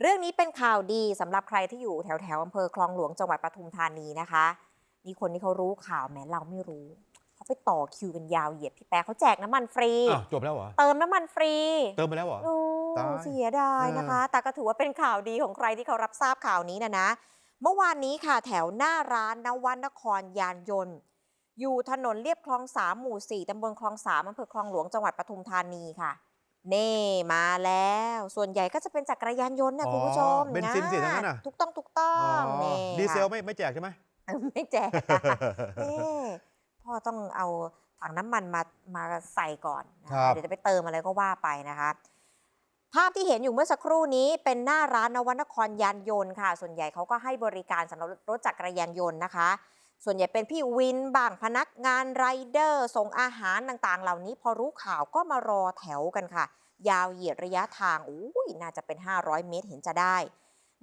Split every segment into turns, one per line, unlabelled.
เรื่องนี้เป็นข่าวดีสำหรับใครที่อยู่แถวแถวๆอำเภอคลองหลวงจังหวัดปทุมธานีนะคะ มีคนที่เขารู้ข่าวแม้เราไม่รู้ เขาไปต่อคิวกันยาวเหยียดพี่แป๊ะเขาแจกน้ำมันฟรี
อ้าวจบแล้วเหรอ
เติมน้ำมันฟรี
เติมไปแล้วเหรอ
โอ้
ตาย
เสียดายนะคะ แต่ก็ถือว่าเป็นข่าวดีของใครที่เขารับทราบข่าวนี้นะนะ เมื่อวานนี้ค่ะแถวหน้าร้านนวันนครยานยนต์ อยู่ถนนเรียบคลองสามหมู่สี่ตำบลคลองสามอำเภอคลองหลวงจังหวัดปทุมธานีค่ะเน่มาแล้ว ส่วนใหญ่ก็จะเป็นจักรยานยนต์นะ
อ๋อ
คุณผู้ชม
เบนซินสิทั้งนั้นน่ะ
ถูกต้องถูกต้องเน่
ดีเซล
ค่ะ
ไม่ไม่แจกใช่ไหม
ไม่แจกอะเอ๊ะพ่อต้องเอาถังน้ำมันมามาใส่ก่อนนะคะเดี๋ยวจะไปเติมอะไรก็ว่าไปนะคะภาพที่เห็นอยู่เมื่อสักครู่นี้เป็นหน้าร้านนวนครยานยนต์ค่ะ ส่วนใหญ่เขาก็ให้บริการสำหรับรถจักรยานยนต์นะคะ ส่วนใหญ่เป็นพี่วินบ้างพนักงานไรเดอร์ส่งอาหารต่างๆ เหล่านี้พอรู้ข่าวก็มารอแถวกันค่ะ ยาวเหยียดระยะทางอุ้ยน่าจะเป็น 500 เมตรเห็นจะได้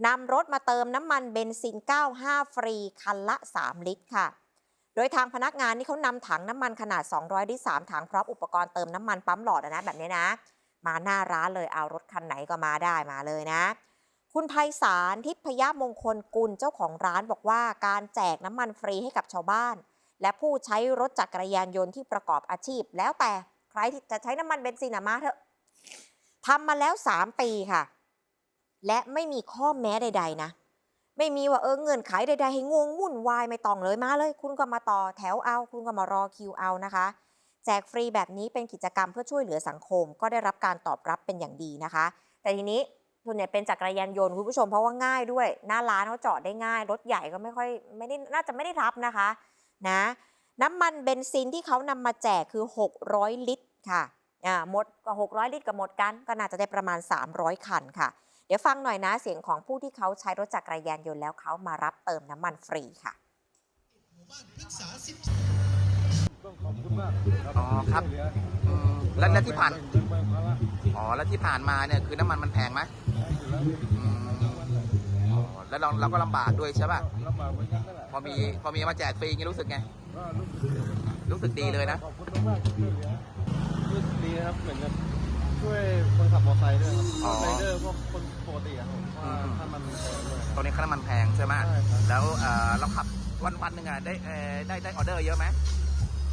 นำรถมาเติมน้ำมันเบนซิน 95 ฟรี คันละ 3 ลิตรค่ะ โดยทางพนักงานนี่เขานำถังน้ำมันขนาด 200ลิตร3ถังพร้อมอุปกรณ์เติมน้ำมันปั๊มหลอดอะนะแบบนี้นะ มาหน้าร้านเลยเอารถคันไหนก็มาได้มาเลยนะ คุณไพศาลทิพยมงคลกุลเจ้าของร้านบอกว่าการแจกน้ำมันฟรีให้กับชาวบ้าน และผู้ใช้รถจักรยานยนต์ที่ประกอบอาชีพ แล้วแต่ใครที่จะใช้น้ำมันเบนซินมาเถอะ ทำมาแล้ว 3 ปีค่ะ และไม่มีข้อแม้ใด ๆ นะ ไม่มีว่าเออเงื่อนไขใด ๆ ให้งงวุ่นวายไม่ต้องเลยมาเลย คุณก็มาต่อแถวเอา คุณก็มารอคิวเอานะคะ แจกฟรีแบบนี้เป็นกิจกรรมเพื่อช่วยเหลือสังคม ก็ได้รับการตอบรับเป็นอย่างดีนะคะ แต่ทีนี้ส่วนใหญ่เป็นจักรยานยนต์คุณผู้ชมเพราะว่าง่ายด้วย หน้าร้านเขาจอดได้ง่าย รถใหญ่ก็ไม่ค่อยไม่ได้น่าจะไม่ได้รับนะคะนะน้ำมันเบนซินที่เขานำมาแจกคือ 600 ลิตรค่ะ หมดก็600 ลิตรกับหมดกัน ก็น่าจะได้ประมาณ 300 คันค่ะ เดี๋ยวฟังหน่อยนะเสียงของผู้ที่เขาใช้รถจักรยานยนต์แล้วเขามารับเติมน้ำมันฟรีค่ะ
ต้องขอบคุณมาก
อ๋อครับแล้วแล้วที่ผ่านอ๋อแล้วที่ผ่านมาเนี่ยคือน้ำมันมันแพงไหม
ให้อยู่แล้ว
อืมอ๋อแล้วเราเราก็ลำบากด้วยใช่ป่ะ
ลำบากเหมือนกัน
พอมีพอมีมาแจกฟรีย่างนี้รู้สึกไง
รู้สึก
รู้สึกดีเลยนะ
เหมือนกับช่วยคนขับมอเตอร์ไซค์ด้วยครับ
อ๋อ
ไรเดอร์พวกคนปกติอะครับว่า
อืม
ถ้ามันแพงด้วย
ตอนนี้ค่าน้ำมันแพงใช่ไหม
ใช่ครับ
แล้วเอ่อเราขับวันวันหนึ่งอะได้เอ่อได้ได้ออเดอร์เยอะไหม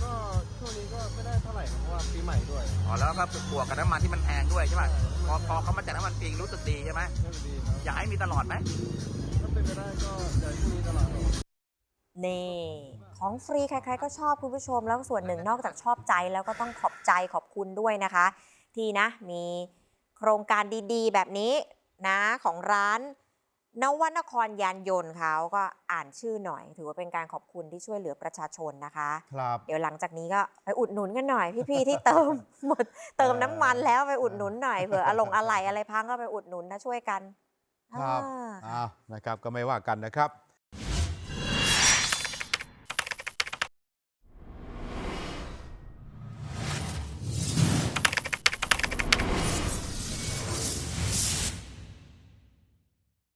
ก็ช่วงนี้ก็ไม่ได้เท่าไหร่ครับเพราะว่าปีใหม่ด้วย
อ๋อแล้วก็บวกกับน้ำมันที่มันแพงด้วยใช่ป่ะพอพอเขามาแจกน้ำมันฟรีรู้สึกดีใช่ไหม
ก็ดีครับ
อยากให้มีตลอดไหม
ถ้าเป็นไปได้ก็จะช่วงนี้ตลอดครับ
นี่ ของฟรีใครๆก็ชอบคุณผู้ชม แล้วส่วนหนึ่งนอกจากชอบใจแล้วก็ต้องขอบใจขอบคุณด้วยนะคะ ที่นะมีโครงการดีๆ แบบนี้นะของร้านนวนครยานยนต์เขาก็อ่านชื่อหน่อย ถือว่าเป็นการขอบคุณที่ช่วยเหลือประชาชนนะคะ
ครับ
เดี๋ยวหลังจากนี้ก็ไปอุดหนุนกันหน่อยพี่ๆที่เติม หมดเติมน้ำมันแล้วไปอุดหนุนหน่อยเผื่ออลงอะไรอะไรพังก็ไปอุดหนุนนะช่วยกัน
ครับ
อ่า
อ้าวนะครับก็ไม่ว่ากันนะครับ